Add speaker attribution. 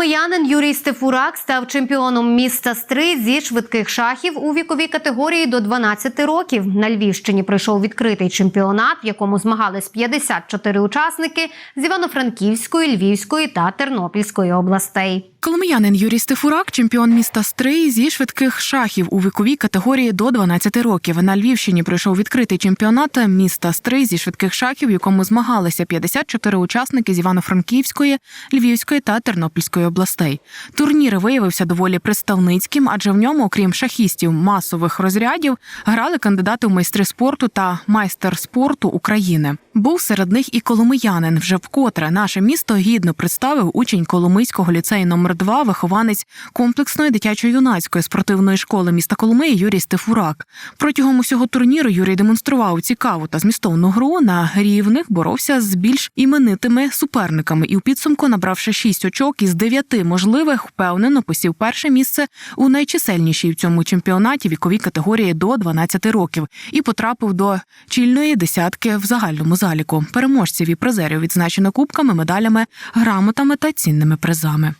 Speaker 1: Коломиянин Юрій Стефурак став чемпіоном міста Стри зі швидких шахів у віковій категорії до 12 років. На Львівщині пройшов відкритий чемпіонат, в якому змагались 54 учасники з Івано-Франківської, Львівської та Тернопільської областей.
Speaker 2: Коломиянин Юрій Стефурак, чемпіон міста Стрий зі швидких шахів у віковій категорії до 12 років. На Львівщині пройшов відкритий чемпіонат міста Стрий зі швидких шахів, в якому змагалися 54 учасники з Івано-Франківської, Львівської та Тернопільської областей. Турнір виявився доволі представницьким, адже в ньому, окрім шахістів масових розрядів, грали кандидати в майстри спорту та майстер спорту України. Був серед них і коломиянин. Вже вкотре наше місто гідно представив учень Коломийського ліцею номер 2 вихованець комплексної дитячо-юнацької спортивної школи міста Коломиї Юрій Стефурак. Протягом усього турніру Юрій демонстрував цікаву та змістовну гру. На рівних боровся з більш іменитими суперниками і у підсумку, набравши шість очок із дев'яти можливих, впевнено посів перше місце у найчисельнішій в цьому чемпіонаті віковій категорії до 12 років і потрапив до чільної десятки в загальному заліку. Переможців і призерів відзначено кубками, медалями, грамотами та цінними призами.